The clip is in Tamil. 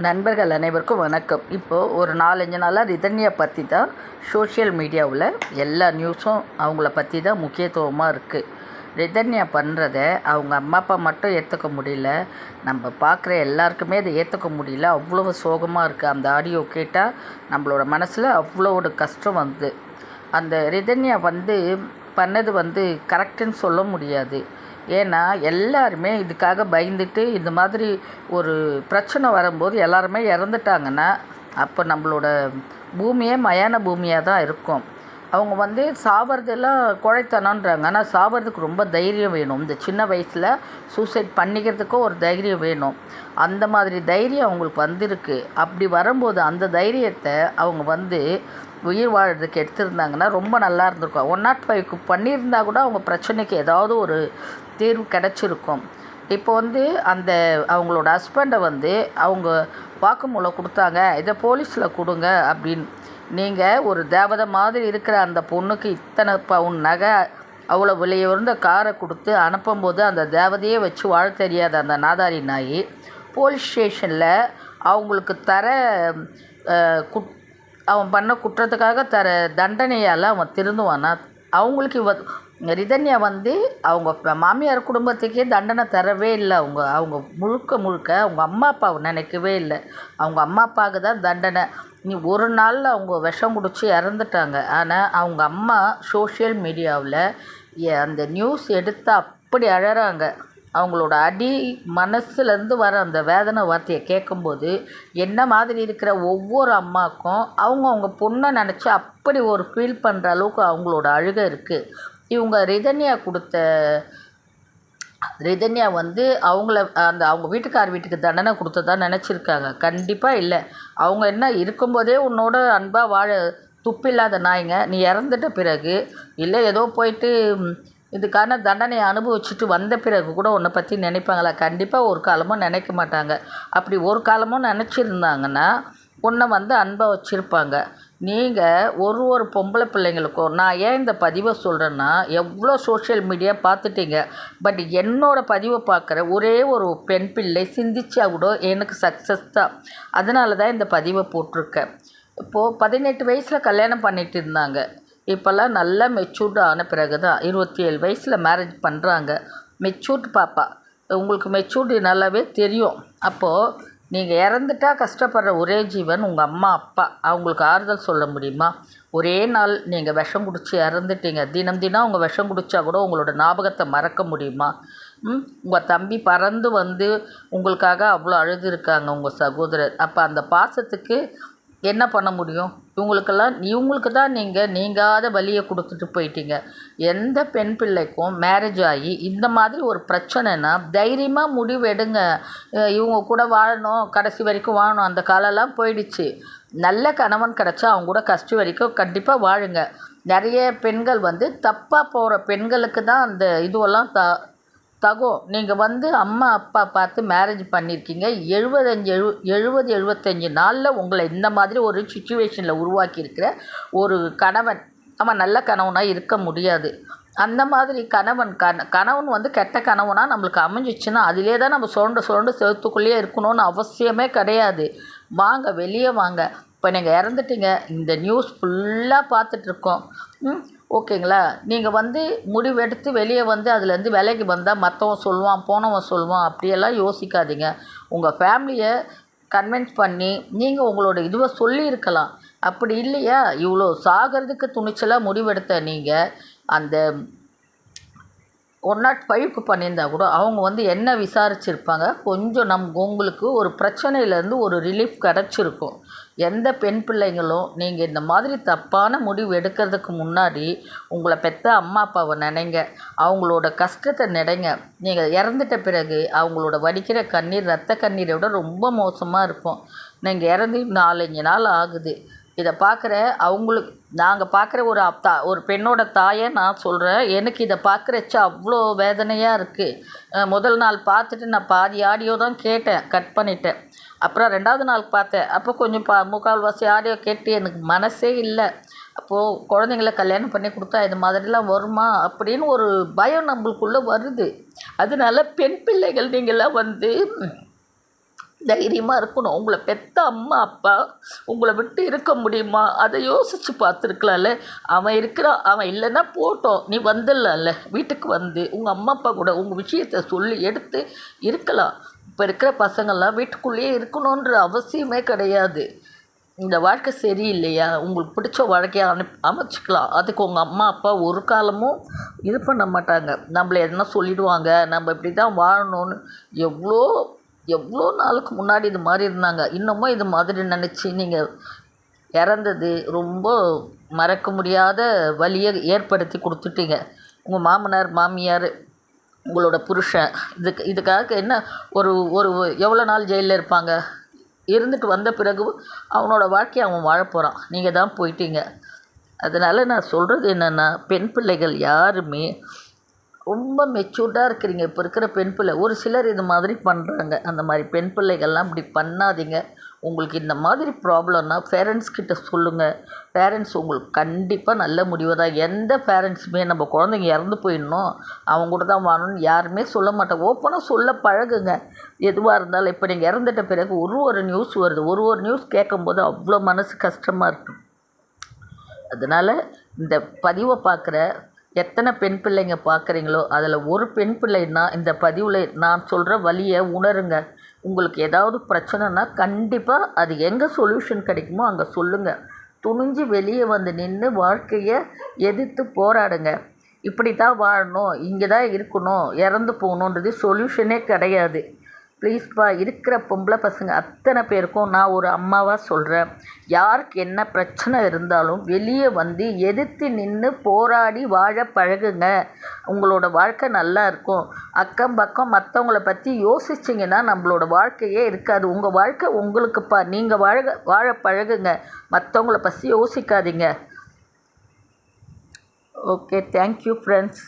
நண்பர்கள் அனைவருக்கும் வணக்கம். இப்போது ஒரு நாலஞ்சு நாளாக ரிதன்யா பற்றி தான் சோஷியல் மீடியாவில் எல்லா நியூஸும் அவங்கள பற்றி தான் முக்கியத்துவமாக இருக்குது ரிதன்யா பண்ணுறத அவங்க அம்மா அப்பா மட்டும் ஏற்றுக்க முடியல. நம்ம பார்க்குற எல்லாருக்குமே அதை ஏற்றுக்க முடியல. அவ்வளோ சோகமாக இருக்குது அந்த ஆடியோ கேட்டால் நம்மளோட மனசில் அவ்வளோ ஒரு கஷ்டம் வந்து. அந்த ரிதன்யா வந்து பண்ணது வந்து கரெக்டுன்னு சொல்ல முடியாது. ஏன்னா எல்லாருமே இதுக்காக பயந்துட்டு இந்த மாதிரி ஒரு பிரச்சனை வரும்போது எல்லாருமே இறந்துட்டாங்கன்னா அப்போ நம்மளோட பூமியே மயான பூமியாக தான் இருக்கும். அவங்க வந்து சாவறதெல்லாம் கோழைத்தனன்றாங்க ஆனால் சாவறதுக்கு ரொம்ப தைரியம் வேணும். இந்த சின்ன வயசில் சூசைட் பண்ணிக்கிறதுக்கும் ஒரு தைரியம் வேணும். அந்த மாதிரி தைரியம் அவங்களுக்கு வந்திருக்கு. அப்படி வரும்போது அந்த தைரியத்தை அவங்க வந்து உயிர் வாழ்றதுக்கு எடுத்திருந்தாங்கன்னா ரொம்ப நல்லா இருந்திருக்கும். ஒன் நாட் ஃபைவ்க்கு பண்ணியிருந்தா கூட அவங்க பிரச்சனைக்கு ஏதாவது ஒரு தீர்வு கிடச்சிருக்கும். இப்போ வந்து அந்த அவங்களோட ஹஸ்பண்டை வந்து அவங்க வாக்குமூலம் கொடுத்தாங்க. இதை போலீஸில் கொடுங்க அப்படின்னு நீங்கள் ஒரு தேவதை மாதிரி இருக்கிற அந்த பொண்ணுக்கு இத்தனை பவுன் நகை அவ்வளோ விலையுயர்ந்த காரை கொடுத்து அனுப்பும்போது அந்த தேவதையே வச்சு வாழ தெரியாத அந்த நாதாரி நாய் போலீஸ் ஸ்டேஷனில் அவங்களுக்கு தர குட் அவன் பண்ண குற்றத்துக்காக தர தண்டனையால் அவன் திருந்துவானா? அவங்களுக்கு இவ ரிதன்யா வந்து அவங்க மாமியார் குடும்பத்துக்கே தண்டனை தரவே இல்லை. அவங்க அவங்க முழுக்க முழுக்க அவங்க அம்மா அப்பாவை நினைக்கவே இல்லை. அவங்க அம்மா அப்பாவுக்கு தான் தண்டனை. நீ ஒரு நாளில் அவங்க விஷம் குடித்து இறந்துட்டாங்க. ஆனால் அவங்க அம்மா சோஷியல் மீடியாவில் அந்த நியூஸ் எடுத்து அப்படி அழறாங்க. அவங்களோட அடி மனசுலேருந்து வர அந்த வேதனை வார்த்தையை கேட்கும்போது என்ன மாதிரி இருக்கிற ஒவ்வொரு அம்மாவுக்கும் அவங்க அவங்க பொண்ணை நினச்சி அப்படி ஒரு ஃபீல் பண்ணுற அளவுக்கு அவங்களோட அழுகை இருக்குது இவங்க ரிதன்யா கொடுத்த ரிதன்யா வந்து அவங்கள அந்த அவங்க வீட்டுக்கார் வீட்டுக்கு தண்டனை கொடுத்ததா நினச்சிருக்காங்க. கண்டிப்பாக இல்லை. அவங்க என்ன இருக்கும்போதே உன்னோட அன்பாக வாழ துப்பில்லாத நாய்ங்க நீ இறந்துட்ட பிறகு இல்லை ஏதோ போயிட்டு இதுக்கான தண்டனையை அனுபவிச்சுட்டு வந்த பிறகு கூட உன்னை பற்றி நினைப்பாங்களா? கண்டிப்பாக ஒரு காலமும் நினைக்க மாட்டாங்க. அப்படி ஒரு காலமும் நினச்சிருந்தாங்கன்னா உன்னை வந்து அன்பாக வச்சுருப்பாங்க. நீங்கள் ஒரு ஒரு பொம்பளை பிள்ளைங்களுக்கும் நான் ஏன் இந்த பதிவை சொல்கிறேன்னா எவ்வளோ சோஷியல் மீடியா பார்த்துட்டீங்க. பட் என்னோட பதிவை பார்க்குற ஒரே ஒரு பெண் பிள்ளை சிந்திச்சா கூட எனக்கு சக்ஸஸ் தான். அதனால தான் இந்த பதிவை போட்டிருக்கேன். இப்போது பதினெட்டு வயசில் கல்யாணம் பண்ணிட்டு இருந்தாங்க. இப்போல்லாம் நல்லா மெச்சூர்டு ஆன பிறகு தான் இருபத்தி ஏழு வயசில் மேரேஜ் பண்ணுறாங்க மெச்சூர்டு பாப்பா. உங்களுக்கு மெச்சூர்டு நல்லாவே தெரியும். அப்போது நீங்கள் இறந்துட்டா கஷ்டப்படுற ஒரே ஜீவன் உங்கள் அம்மா அப்பா. அவங்களுக்கு ஆறுதல் சொல்ல முடியுமா? ஒரே நாள் நீங்கள் விஷம் குடித்து இறந்துட்டீங்க. தினம் தினம் அவங்க விஷம் குடித்தா கூட உங்களோட ஞாபகத்தை மறக்க முடியுமா? ம்? உங்கள் தம்பி பறந்து வந்து உங்களுக்காக அவ்வளோ அழுதுருக்காங்க உங்கள் சகோதரர். அப்போ அந்த பாசத்துக்கு என்ன பண்ண முடியும்? இவங்களுக்கெல்லாம் இவங்களுக்கு தான் நீங்கள் நீங்காத வலியை கொடுத்துட்டு போயிட்டீங்க. எந்த பெண் பிள்ளைக்கும் மேரேஜ் ஆகி இந்த மாதிரி ஒரு பிரச்சனைனா தைரியமாக முடிவு எடுங்க. இவங்க கூட வாழணும் கடைசி வரைக்கும் வாழணும். அந்த காலம்லாம் போயிடுச்சு. நல்ல கணவன் கிடச்சா அவங்க கூட கஷ்டம் வரைக்கும் கண்டிப்பாக வாழுங்க. நிறைய பெண்கள் வந்து தப்பாக போகிற பெண்களுக்கு தான் அந்த இதுவெல்லாம் த தகோ நீங்கள் வந்து அம்மா அப்பா பார்த்து மேரேஜ் பண்ணியிருக்கீங்க எழுபத்தஞ்சு எழு எழுபது எழுபத்தஞ்சு நாளில் உங்களை இந்த மாதிரி ஒரு சுச்சுவேஷனில் உருவாக்கியிருக்கிற ஒரு கணவன். ஆமாம் நல்ல கணவனாக இருக்க முடியாது. அந்த மாதிரி கணவன் கண கணவன் வந்து கெட்ட கணவனாக நம்மளுக்கு அமைஞ்சிச்சுன்னா அதிலே தான் நம்ம சுரண்டு சுரண்டு செவத்துக்குள்ளேயே இருக்கணும்னு அவசியமே கிடையாது. வாங்க வெளியே வாங்க. இப்போ நீங்கள் இறந்துட்டீங்க. இந்த நியூஸ் ஃபுல்லாக பார்த்துட்ருக்கோம் ஓகேங்களா? நீங்கள் வந்து முடிவெடுத்து வெளியே வந்து அதுலேருந்து விலைக்கு வந்தால் மற்றவன் சொல்லுவான் போனவன் சொல்லுவான் அப்படியெல்லாம் யோசிக்காதீங்க. உங்கள் ஃபேமிலியை கன்வின்ஸ் பண்ணி நீங்கள் உங்களோட இதுவை சொல்லியிருக்கலாம். அப்படி இல்லையா? இவ்வளோ சாகிறதுக்கு துணிச்சலாக முடிவெடுத்த நீங்கள் அந்த ஒன் நாட் ஃபைவ்க்கு பண்ணியிருந்தா கூட அவங்க வந்து என்ன விசாரிச்சிருப்பாங்க? கொஞ்சம் நம் உங்களுக்கு ஒரு பிரச்சனையிலேருந்து ஒரு ரிலீஃப் கிடச்சிருக்கும். எந்த பெண் பிள்ளைங்களும் நீங்கள் இந்த மாதிரி தப்பான முடிவு எடுக்கிறதுக்கு முன்னாடி உங்களை பெற்ற அம்மா அப்பாவை நினைங்க. அவங்களோட கஷ்டத்தை நினைங்க. நீங்கள் இறந்துட்ட பிறகு அவங்களோட வடிக்கிற கண்ணீர் ரத்த கண்ணீரை விட ரொம்ப மோசமாக இருக்கும். நீங்கள் இறந்து நாலஞ்சு நாள் ஆகுது. இதை பார்க்குற அவங்களுக்கு நாங்கள் பார்க்குற ஒரு அத்தா ஒரு பெண்ணோட தாயை நான் சொல்கிறேன் எனக்கு இதை பார்க்குறச்ச அவ்வளோ வேதனையாக இருக்குது முதல் நாள் பார்த்துட்டு நான் பாதி ஆடியோ தான் கேட்டேன் கட் பண்ணிட்டேன். அப்புறம் ரெண்டாவது நாள் பார்த்தேன். அப்போ கொஞ்சம் பா முக்கால்வாசி ஆடியோ கேட்டு எனக்கு மனசே இல்லை. அப்போது குழந்தைங்கள கல்யாணம் பண்ணி கொடுத்தா இது மாதிரிலாம் வருமா அப்படின்னு ஒரு பயம் நம்மளுக்குள்ளே வருது. அதனால பெண் பிள்ளைகள் நீங்களாம் வந்து தைரியமாக இருக்கணும். உங்களை பெத்த அம்மா அப்பா உங்களை விட்டு இருக்க முடியுமா? அதை யோசித்து பார்த்துருக்கலாம்ல. அவன் இருக்கிறான் அவன் இல்லைன்னா போட்டோம். நீ வந்துடலாம்ல. வீட்டுக்கு வந்து உங்கள் அம்மா அப்பா கூட உங்கள் விஷயத்த சொல்லி எடுத்து இருக்கலாம். இப்போ இருக்கிற பசங்கள்லாம் வீட்டுக்குள்ளேயே இருக்கணுன்ற அவசியமே கிடையாது. இந்த வாழ்க்கை சரியில்லையா? உங்களுக்கு பிடிச்ச வாழ்க்கையை அனுப் அமைச்சிக்கலாம். அதுக்கு உங்கள் அம்மா அப்பா ஒரு காலமும் இது பண்ண மாட்டாங்க. நம்மளை எதுனா சொல்லிடுவாங்க. நம்ம இப்படி தான் வாழணும்னு எவ்வளோ எவ்வளோ நாளுக்கு முன்னாடி இது மாதிரி இருந்தாங்க. இன்னமும் இது மாதிரி நினச்சி நீங்கள் இறந்தது ரொம்ப மறக்க முடியாத வலியை ஏற்படுத்தி கொடுத்துட்டீங்க. உங்கள் மாமனார் மாமியார் உங்களோட புருஷன் இதுக்கு இதுக்காக என்ன ஒரு ஒரு எவ்வளோ நாள் ஜெயிலில் இருப்பாங்க? இருந்துட்டு வந்த பிறகு அவனோட வாழ்க்கையை அவன் வாழப்போகிறான் நீங்கள் தான் போயிட்டீங்க. அதனால் நான் சொல்கிறது என்னென்னா பெண் பிள்ளைகள் யாருமே ரொம்ப மெச்சூர்டாக இருக்கிறீங்க. இப்போ இருக்கிற பெண் பிள்ளை. ஒரு சிலர் இது மாதிரி பண்ணுறாங்க அந்த மாதிரி பெண் பிள்ளைகள்லாம் இப்படி பண்ணாதீங்க. உங்களுக்கு இந்த மாதிரி ப்ராப்ளம்னா பேரண்ட்ஸ் கிட்ட சொல்லுங்கள் பேரண்ட்ஸ் உங்களுக்கு கண்டிப்பாக நல்ல முடிவு தான். எந்த பேரண்ட்ஸுமே நம்ம குழந்தைங்க இறந்து போயிடணும். அவங்க கூட தான் வாழணும்னு யாருமே சொல்ல மாட்டாங்க. ஓப்பனாக சொல்ல பழகுங்க. எதுவாக இருந்தாலும் இப்போ நீங்கள் இறந்துட்ட பிறகு ஒரு ஒரு நியூஸ் வருது. ஒரு ஒரு நியூஸ் கேட்கும்போது அவ்வளோ மனசு கஷ்டமாக இருக்கும். அதனால் இந்த பதிவை பார்க்குற எத்தனை பெண் பிள்ளைங்க பார்க்குறீங்களோ அதில் ஒரு பெண் பிள்ளைன்னா இந்த பதிவில் நான் சொல்கிற வழியை உணருங்க. உங்களுக்கு ஏதாவது பிரச்சனைனா கண்டிப்பாக அது எங்கே சொல்யூஷன் கிடைக்குமோ அங்கே சொல்லுங்கள் துணிஞ்சு வெளியே வந்து நின்று வாழ்க்கையை எதிர்த்து போராடுங்க. இப்படி தான் வாழணும் இங்கே தான் இருக்கணும் இறந்து போகணுன்றது சொல்யூஷனே கிடையாது. ப்ளீஸ்ப்பா இருக்கிற பொம்பளை பசங்க அத்தனை பேருக்கும் நான் ஒரு அம்மாவாக சொல்கிறேன் யாருக்கு என்ன பிரச்சனை இருந்தாலும் வெளியே வந்து எதிர்த்து நின்று போராடி வாழ பழகுங்க. உங்களோட வாழ்க்கை நல்லா இருக்கும். அக்கம் பக்கம் மற்றவங்கள பற்றி யோசிச்சிங்கன்னா நம்மளோட வாழ்க்கையே இருக்காது. உங்கள் வாழ்க்கை உங்களுக்குப்பா. நீங்கள் வாழ வாழ பழகுங்க. மற்றவங்கள பற்றி யோசிக்காதீங்க. Okay thank you friends